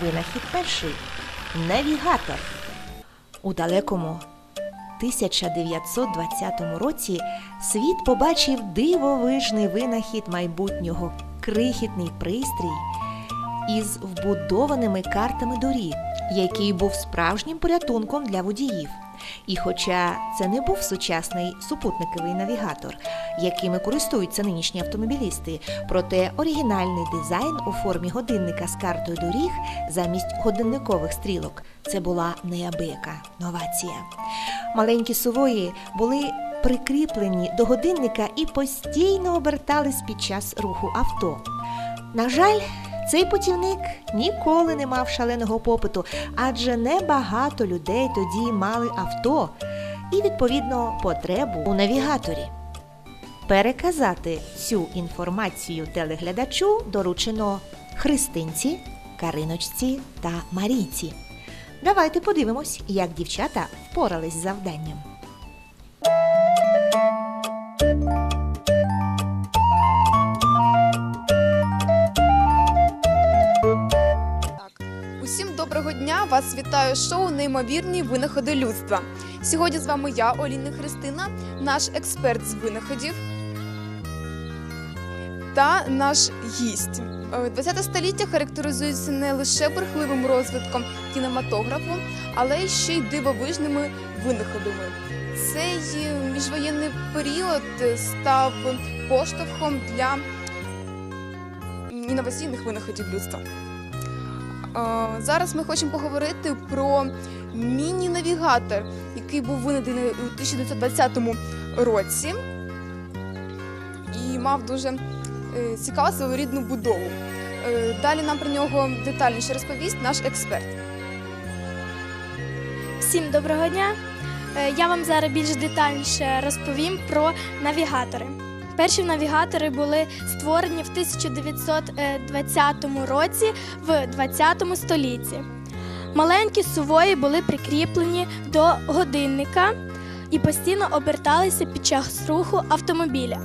Винахід перший навігатор. У далекому 1920 році світ побачив дивовижний винахід майбутнього крихітний пристрій із вбудованими картами доріг, який був справжнім порятунком для водіїв. І хоча це не був сучасний супутниковий навігатор, якими користуються нинішні автомобілісти, проте оригінальний дизайн у формі годинника з картою доріг замість годинникових стрілок це була неабияка новація. Маленькі сувої були прикріплені до годинника і постійно обертались під час руху авто. На жаль, цей путівник ніколи не мав шаленого попиту, адже небагато людей тоді мали авто і, відповідно, потребу у навігаторі. Переказати цю інформацію телеглядачу доручено Христинці, Кариночці та Марійці. Давайте подивимось, як дівчата впорались з завданням. Доброго дня! Вас вітаю шоу Неймовірні винаходи людства. Сьогодні з вами я, Оліна Христина, наш експерт з винаходів та наш гість. Е, 20 століття характеризується не лише бурхливим розвитком кінематографу, але ще й дивовижними винаходами. Цей е, міжвоєнний період е, став поштовхом для інноваційних винаходів людства. Е, Зараз ми хочемо поговорити про міні-навігатор, який був винайдений у 1920 році і мав дуже е, цікаву своєрідну будову. Е, Далі нам про нього детальніше розповість наш експерт. Всім доброго дня! Я вам зараз більш детальніше розповім про навігатори. Перші навігатори були створені в 1920 році в 20 столітті. Маленькі сувої були прикріплені до годинника і постійно оберталися під час руху автомобіля.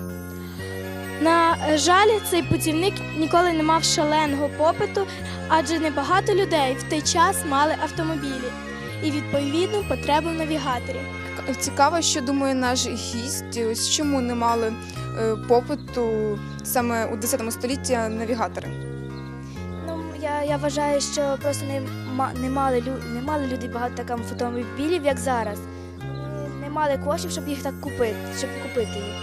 На жаль, цей путівник ніколи не мав шаленого попиту, адже небагато людей в той час мали автомобілі і відповідну потребу в навігаторі. Цікаво, що думає наш гість, ось чому не мали е, попиту саме у 10 столітті навігатори. Ну, я, я вважаю, що просто не, ма- не, мали, лю- не мали люди багато так автомобілів, як зараз. Не мали коштів, щоб їх так купити, щоб купити їх.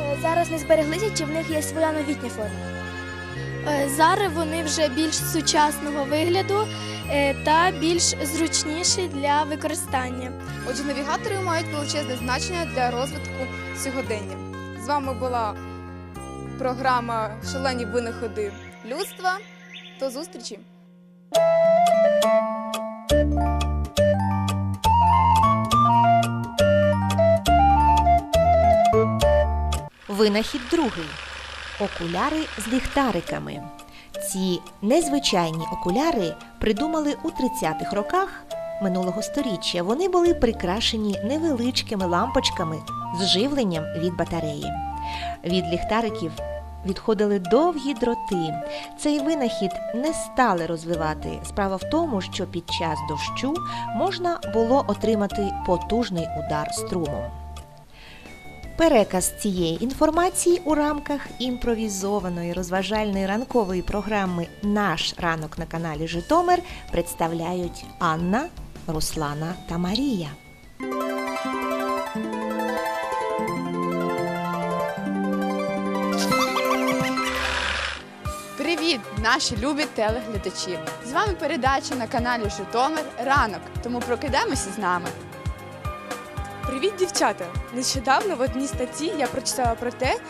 Е, Зараз не збереглися, чи в них є своя новітня форма. Е, Зараз вони вже більш сучасного вигляду е, та більш зручніші для використання. Отже, навігатори мають величезне значення для розвитку сьогодення. З вами була програма Шалені винаходи людства. До зустрічі! Винахід другий окуляри з ліхтариками. Ці незвичайні окуляри придумали у 30-х роках минулого сторіччя. Вони були прикрашені невеличкими лампочками з живленням від батареї. Від ліхтариків відходили довгі дроти. Цей винахід не стали розвивати. Справа в тому, що під час дощу можна було отримати потужний удар струмом. Переказ цієї інформації у рамках імпровізованої розважальної ранкової програми Наш ранок на каналі Житомир представляють Анна, Руслана та Марія. Привіт, наші любі телеглядачі! З вами передача на каналі Житомир Ранок. Тому прокидаємося з нами. Привіт, дівчата! Нещодавно в одній статті я прочитала про те,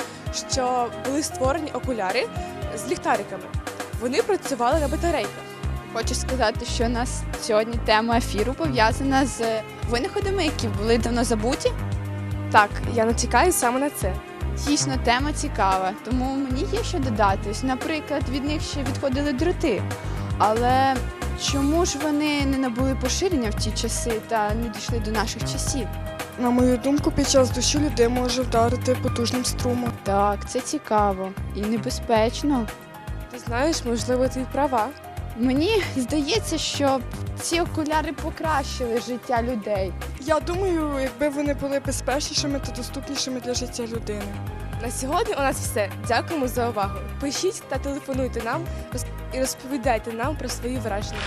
що були створені окуляри з ліхтариками. Вони працювали на батарейках. Хочу сказати, що у нас сьогодні тема ефіру пов'язана з винаходами, які були давно забуті. Так, я натякаю саме на це. Дійсно, тема цікава, тому мені є що додати. Ось, Наприклад, від них ще відходили дроти. Але чому ж вони не набули поширення в ті часи та не дійшли до наших часів? На мою думку, під час дощу людей може вдарити потужним струмом. Так, це цікаво і небезпечно. Ти знаєш, можливо, ти права. Мені здається, що ці окуляри покращили життя людей. Я думаю, якби вони були безпечнішими та доступнішими для життя людини. На сьогодні у нас все. Дякуємо за увагу. Пишіть та телефонуйте нам і розповідайте нам про свої враження.